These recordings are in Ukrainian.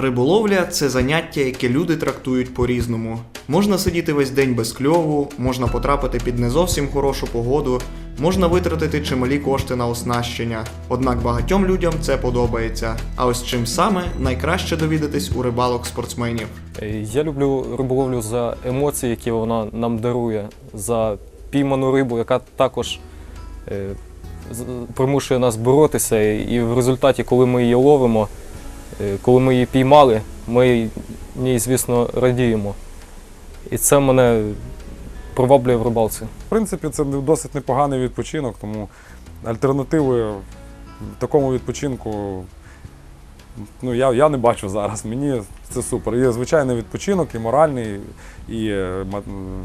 Риболовля це заняття, яке люди трактують по-різному. Можна сидіти весь день без кльову, можна потрапити під не зовсім хорошу погоду, можна витратити чималі кошти на оснащення. Однак багатьом людям це подобається. А ось чим саме найкраще довідатись у рибалок спортсменів. Е, Я люблю риболовлю за емоції, які вона нам дарує, за пійману рибу, яка також е, примушує нас боротися. І в результаті, коли ми її ловимо, коли ми її піймали, ми в звісно, радіємо. І це мене приваблює в рибалці. В принципі, це досить непоганий відпочинок, тому альтернативи такому відпочинку ну, я, я не бачу зараз. Мені це супер. Є звичайний відпочинок, і моральний, і, е,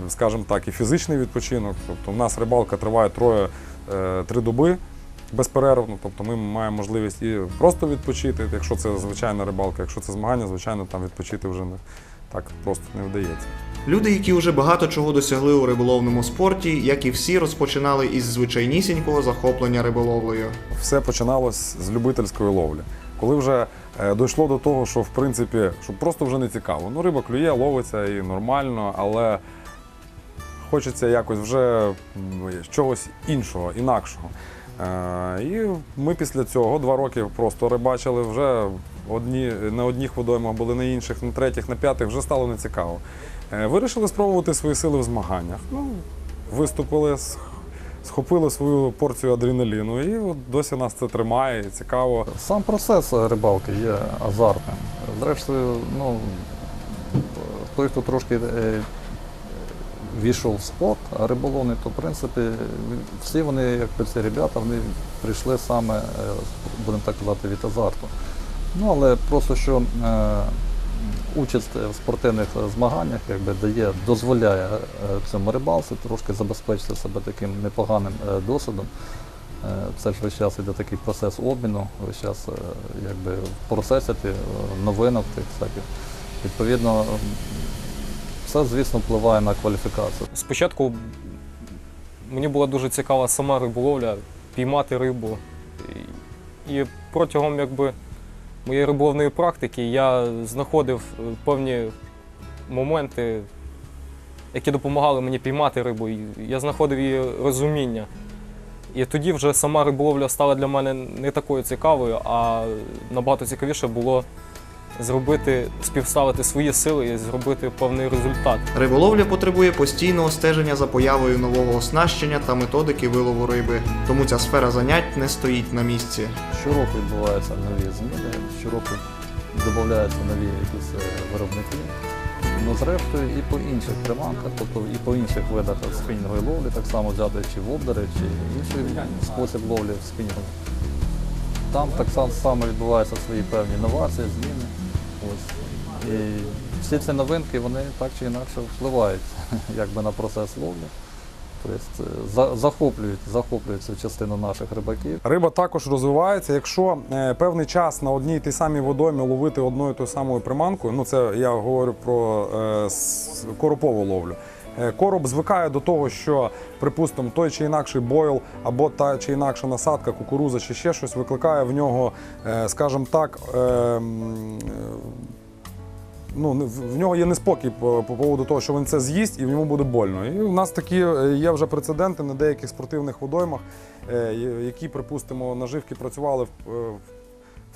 скажімо так, і фізичний відпочинок. Тобто в нас рибалка триває троє е, доби безперервно. Тобто ми маємо можливість і просто відпочити, якщо це звичайна рибалка, якщо це змагання, звичайно, там відпочити вже не так просто не вдається. Люди, які вже багато чого досягли у риболовному спорті, як і всі, розпочинали із звичайнісінького захоплення риболовлею. все починалось з любительської ловлі. Коли вже е, дійшло до того, що в принципі, що просто вже не цікаво. Ну, риба клює, ловиться і нормально, але хочеться якось вже чогось іншого, інакшого. Е, і ми після цього два роки просто рибачили вже одні, на одних водоймах були на інших, на третіх, на п'ятих, вже стало нецікаво. Е, вирішили спробувати свої сили в змаганнях. Ну, виступили, схопили свою порцію адреналіну, і от досі нас це тримає, цікаво. Сам процес рибалки є азартним. Зрештою, ну, той, хто трошки е, війшов в спорт риболовний, то в принципі всі вони, як би ці ребята, вони прийшли саме, е, будемо так казати, від азарту. Ну, але просто що е, участь в спортивних змаганнях якби, дає, дозволяє е, цьому рибалці трошки забезпечити себе таким непоганим е, досвідом. Е, Це ж весь час іде такий процес обміну, весь час е, якби в процесі е, новинок тих всяких. Відповідно, це, звісно, впливає на кваліфікацію. Спочатку мені була дуже цікава сама риболовля, піймати рибу. І і протягом якби, моєї риболовної практики я знаходив е, певні моменти, які допомагали мені піймати рибу. Я знаходив її розуміння. І тоді вже сама риболовля стала для мене не такою цікавою, а набагато цікавіше було зробити, співставити свої сили і зробити певний результат. Риболовля потребує постійного стеження за появою нового оснащення та методики вилову риби, тому ця сфера занять не стоїть на місці. Щороку відбуваються нові зміни, щороку додаються нові якісь е, виробники. Ну, зрештою, і по інших приманках, тобто і по інших видах спінінгової ловлі, так само взяти чи воблери, чи інший спосіб ловлі спінінгу. Там так само відбуваються свої певні новації, зміни. Ось. І всі ці новинки вони так чи інакше впливають якби, на процес ловлі. Тобто е, захоплюють, захоплюють цю частину наших рибаків. Риба також розвивається. Якщо е, певний час на одній тій самій водоймі ловити одною тою самою приманкою, ну це я говорю про е, коропову ловлю. Е, Короб звикає до того, що, припустимо, той чи інакший бойл або та чи інакша насадка, кукуруза чи ще щось викликає в нього, е, скажімо так, е, ну, в в нього є неспокій по, по поводу того, що він це з'їсть і йому буде больно. І в нас такі є вже прецеденти на деяких спортивних водоймах, які, припустимо, наживки працювали в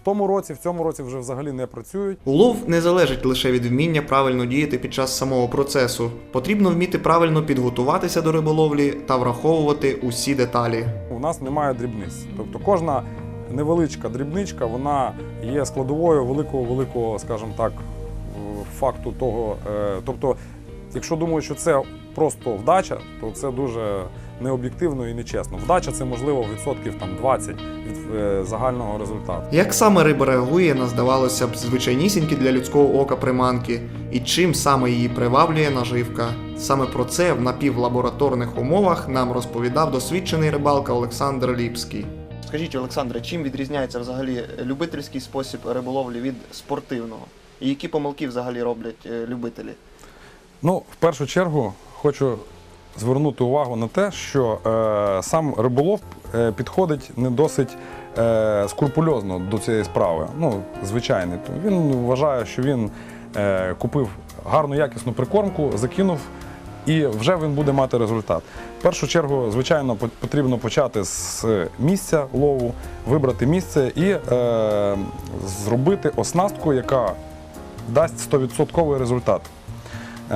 тому році, в цьому році вже взагалі не працюють. Улов не залежить лише від вміння правильно діяти під час самого процесу. Потрібно вміти правильно підготуватися до риболовлі та враховувати усі деталі. У нас немає дрібниць. Тобто кожна невеличка дрібничка вона є складовою великого, великого, скажімо так, факту того. е, Тобто, якщо думають, що це просто вдача, то це дуже необ'єктивно і нечесно. Вдача це можливо відсотків там 20 від е, загального результату. Як саме риба реагує на здавалося б звичайнісінькі для людського ока приманки, і чим саме її приваблює наживка? Саме про це в напівлабораторних умовах нам розповідав досвідчений рибалка Олександр Ліпський. Скажіть, Олександре, чим відрізняється взагалі любительський спосіб риболовлі від спортивного? І які помилки взагалі роблять е, любителі? Ну, в першу чергу хочу звернути увагу на те, що е, сам риболов е, підходить не досить е, скрупульозно до цієї справи. Ну, звичайний. Він вважає, що він е, купив гарну якісну прикормку, закинув. І вже він буде мати результат. В першу чергу, звичайно, потрібно почати з місця лову, вибрати місце і е, зробити оснастку, яка дасть 100% результат. Е,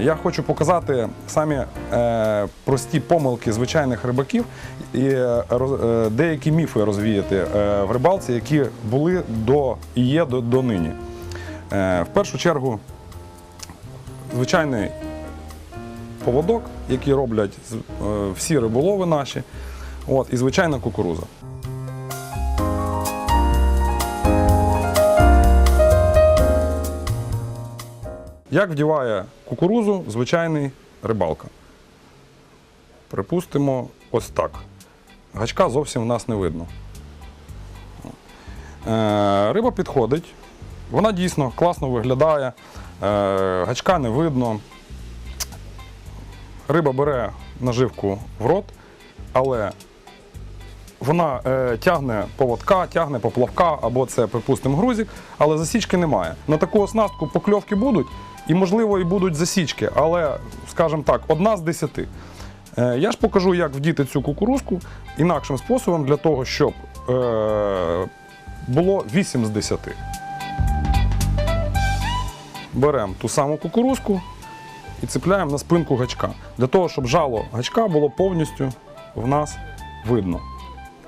я хочу показати самі е, прості помилки звичайних рибаків і е, деякі міфи розвіяти в рибалці, які були до і є до, до нині. В першу чергу, звичайний поводок, який роблять всі риболови наші, от, і звичайна кукуруза. Як вдіває кукурузу звичайний рибалка? Припустимо, ось так. Гачка зовсім в нас не видно. Е, риба підходить, вона дійсно класно виглядає, е, гачка не видно. Риба бере наживку в рот, але вона е, тягне поводка, тягне поплавка, або це, припустимо, грузик, але засічки немає. На таку оснастку покльовки будуть, і, можливо, і будуть засічки, але, скажімо так, одна з десяти. Е, я ж покажу, як вдіти цю кукурузку інакшим способом для того, щоб е, було 8 з 10. Беремо ту саму кукурузку і цепляємо на спинку гачка. Для того, щоб жало гачка було повністю в нас видно.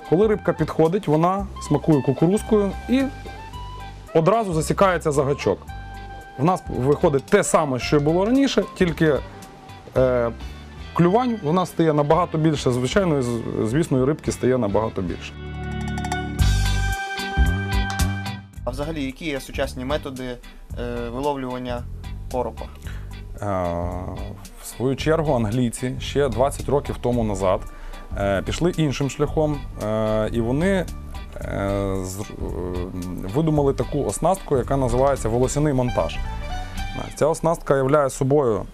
Коли рибка підходить, вона смакує кукурузкою і одразу засікається за гачок. В нас виходить те саме, що було раніше, тільки е, клювань у нас стає набагато більше. Звичайно, звісно, і рибки стає набагато більше. А взагалі, які є сучасні методи е, виловлювання коропа? Е, В свою чергу англійці ще 20 років тому назад е, пішли іншим шляхом, е, і вони видумали таку оснастку, яка називається волосяний монтаж. Е, Ця оснастка являє собою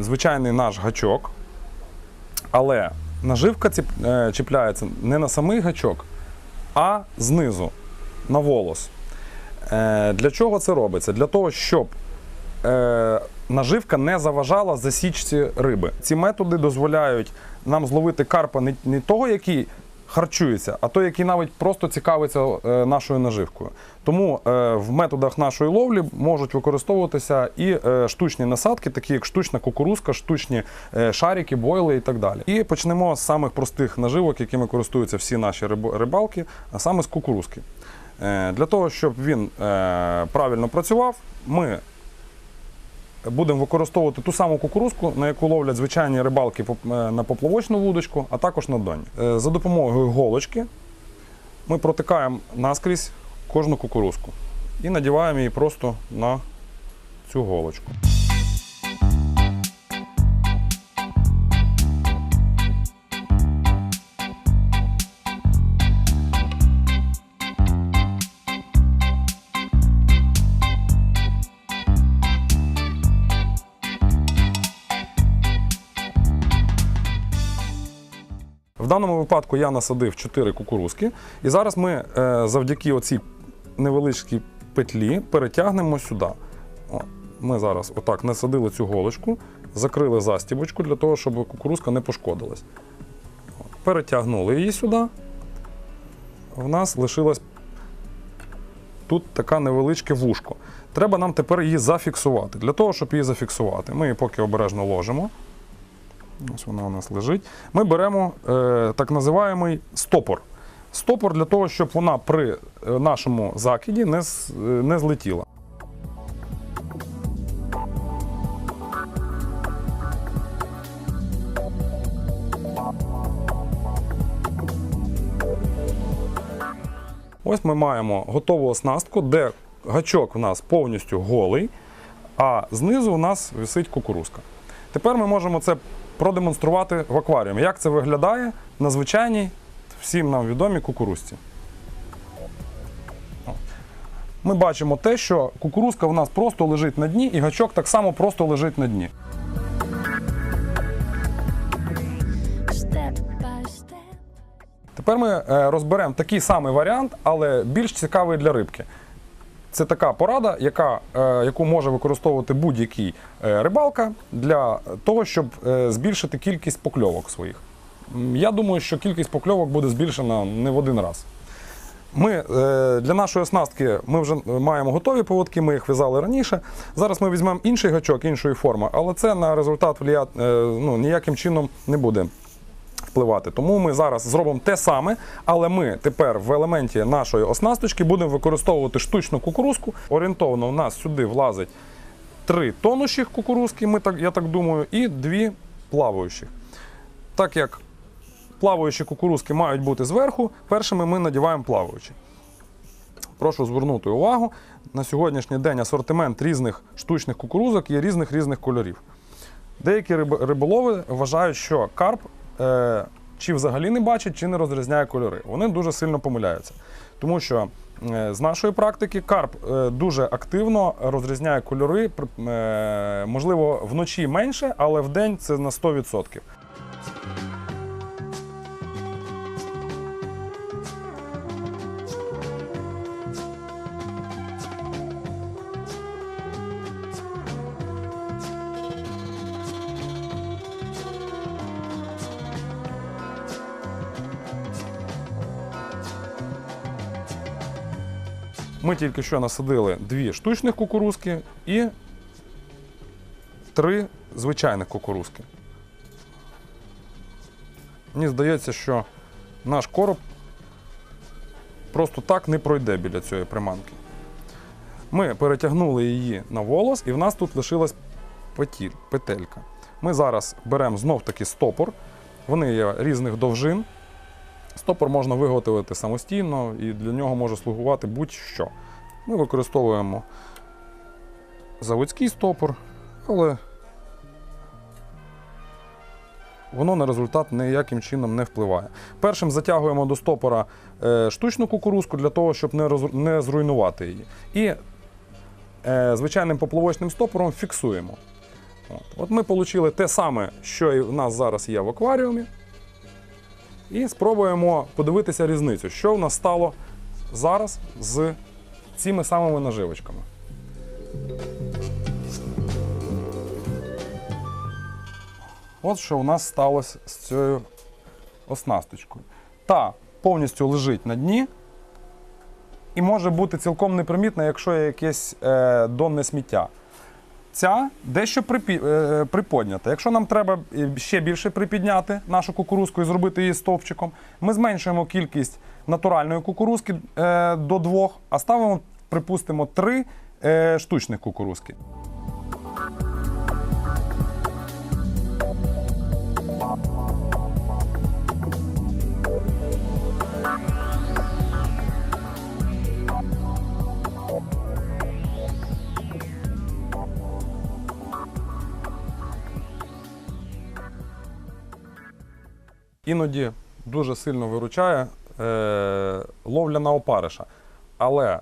звичайний наш гачок, але наживка е, чіпляється не на самий гачок, а знизу, на волос. Е, Для чого це робиться? Для того, щоб е, наживка не заважала засічці риби. Ці методи дозволяють нам зловити карпа не того, який харчується, а той, який навіть просто цікавиться е, нашою наживкою. Тому е, в методах нашої ловлі можуть використовуватися і е, штучні насадки, такі як штучна кукурузка, штучні шарики, бойли і так далі. І почнемо з самих простих наживок, якими користуються всі наші рибалки, а саме з кукурузки. Для того, щоб він правильно працював, ми будемо використовувати ту саму кукурузку, на яку ловлять звичайні рибалки е, на поплавочну вудочку, а також на донь. Е, За допомогою голочки ми протикаємо наскрізь кожну кукурузку і надіваємо її просто на цю голочку. В даному випадку я насадив 4 кукурузки, і зараз ми е, завдяки оцій невеличкій петлі перетягнемо сюди. Ми зараз отак насадили цю голочку, закрили застібочку для того, щоб кукурузка не пошкодилась. Перетягнули її сюди. В нас лишилось тут таке невеличке вушко. Треба нам тепер її зафіксувати. Для того, щоб її зафіксувати, ми її поки обережно ложимо. Ось вона у нас лежить. Ми беремо е, так називаємий стопор. Стопор для того, щоб вона при е, нашому закиді не, е, не злетіла. Ось ми маємо готову оснастку, де гачок у нас повністю голий, а знизу у нас висить кукурузка. Тепер ми можемо це продемонструвати в акваріумі. Як це виглядає на звичайній, всім нам відомій кукурузці. Ми бачимо те, що кукурузка у нас просто лежить на дні, і гачок так само просто лежить на дні. Тепер ми е, розберемо такий самий варіант, але більш цікавий для рибки. Це така порада, яка, е, яку може використовувати будь-який е, рибалка для того, щоб е, збільшити кількість покльовок своїх. Я думаю, що кількість покльовок буде збільшена не в один раз. Ми для нашої оснастки ми вже маємо готові поводки, ми їх в'язали раніше. Зараз ми візьмемо інший гачок, іншої форми, але це на результат ну, ніяким чином не буде впливати. Тому ми зараз зробимо те саме, але ми тепер в елементі нашої оснасточки будемо використовувати штучну кукурузку. Орієнтовно у нас сюди влазить три тонущих кукурузки, ми так, я так думаю, і дві плаваючих. Так як плаваючі кукурузки мають бути зверху, першими ми надіваємо плаваючі. Прошу звернути увагу. На сьогоднішній день асортимент різних штучних кукурузок є різних різних кольорів. Деякі риболови вважають, що карп е, чи взагалі не бачить, чи не розрізняє кольори. Вони дуже сильно помиляються. Тому що е, з нашої практики карп е, дуже активно розрізняє кольори, е, можливо, вночі менше, але в день це на 100%. Ми тільки що насадили дві штучних кукурузки і три звичайних кукурузки. Мені здається, що наш короб просто так не пройде біля цієї приманки. Ми перетягнули її на волос, і в нас тут лишилась петіль, петелька. Ми зараз беремо знов таки стопор. Вони є різних довжин. Стопор можна виготовити самостійно і для нього може слугувати будь-що. Ми використовуємо заводський стопор, але воно на результат ніяким чином не впливає. Першим затягуємо до стопора е, штучну кукурузку для того, щоб не, зруйнувати її. І е, звичайним поплавочним стопором фіксуємо. От, ми отримали те саме, що і в нас зараз є в акваріумі. І спробуємо подивитися різницю, що в нас стало зараз з цими самими наживочками. От що у нас сталося з цією оснасточкою. Та повністю лежить на дні і може бути цілком непримітна, якщо є якесь е, донне сміття. Ця дещо припі... е, приподнята. Якщо нам треба е, ще більше припідняти нашу кукурузку і зробити її стовпчиком, ми зменшуємо кількість натуральної кукурузки е, до двох, а ставимо, припустимо, три штучних кукурузки. Іноді дуже сильно виручає е, ловля на опариша. Але е,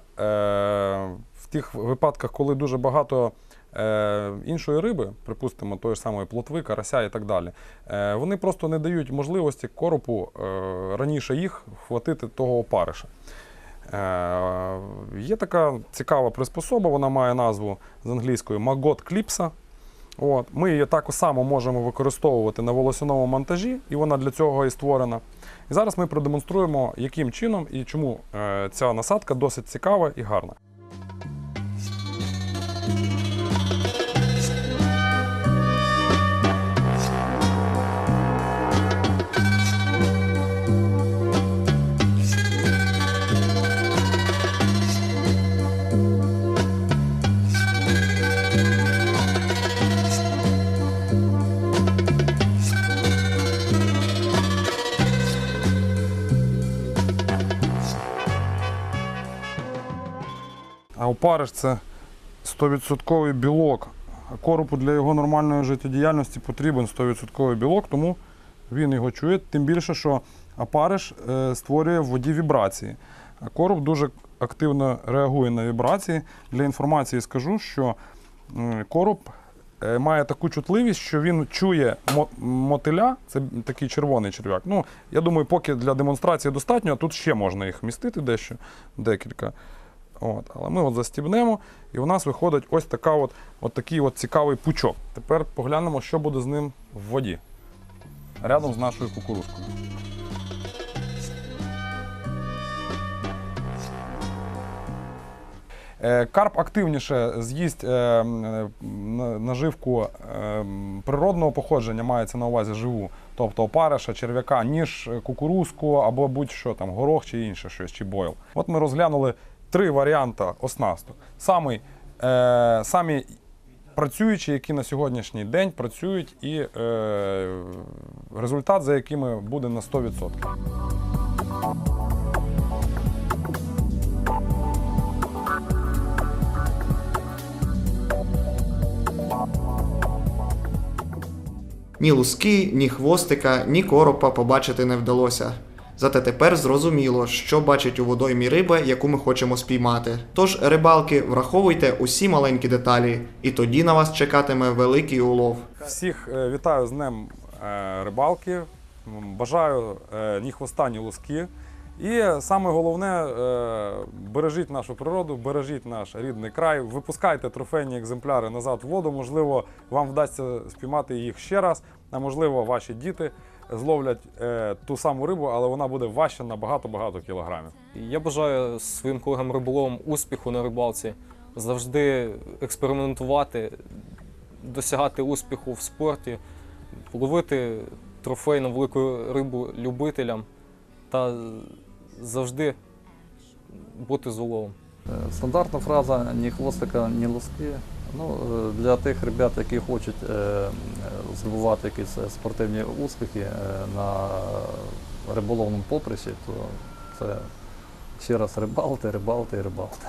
в тих випадках, коли дуже багато е, іншої риби, припустимо, тої ж самої плотви, карася і так далі, е, вони просто не дають можливості коропу е, раніше їх вхватити того опариша. Е, є така цікава приспособа, вона має назву з англійської Maggot Clipsa. От. Ми її так само можемо використовувати на волосяному монтажі, і вона для цього і створена. І зараз ми продемонструємо, яким чином і чому е, ця насадка досить цікава і гарна. Опариш це 100% білок. Коропу для його нормальної життєдіяльності потрібен 100% білок, тому він його чує. Тим більше, що опариш е, створює в воді вібрації. Короб дуже активно реагує на вібрації. Для інформації скажу, що короб е, має таку чутливість, що він чує мотиля, це такий червоний черв'як. Ну, я думаю, поки для демонстрації достатньо, а тут ще можна їх містити дещо, декілька. От. Але ми от застібнемо, і у нас виходить ось, така от, от такий от цікавий пучок. Тепер поглянемо, що буде з ним в воді. Рядом з нашою кукурузкою. Е, Карп активніше з'їсть е, е, на- наживку природного походження, мається на увазі живу, тобто опариша, черв'яка, ніж кукурузку або будь-що там, горох чи інше щось, чи бойл. От ми розглянули три варіанти оснасток. Самий, е, самі працюючі, які на сьогоднішній день працюють, і е, результат, за якими буде на 100%. Ні луски, ні хвостика, ні коропа побачити не вдалося. Зате тепер зрозуміло, що бачить у водоймі риба, яку ми хочемо спіймати. Тож, рибалки, враховуйте усі маленькі деталі, і тоді на вас чекатиме великий улов. Всіх е, вітаю з Днем е, рибалки. Бажаю е, ні хвоста, ні луски. І саме головне, бережіть нашу природу, бережіть наш рідний край, випускайте трофейні екземпляри назад в воду. Можливо, вам вдасться спіймати їх ще раз, а можливо, ваші діти зловлять е, ту саму рибу, але вона буде важча на багато-багато кілограмів. Я бажаю своїм колегам риболовам успіху на рибалці, завжди експериментувати, досягати успіху в спорті, ловити трофейну велику рибу любителям та завжди бути з уловом. Е, Стандартна фраза ні хвостика, ні лоски. Ну, е, для тих ребят, які хочуть е, здобувати якісь е, спортивні успіхи е, на риболовному поприщі, то це ще раз рибалти, рибалти і рибалити.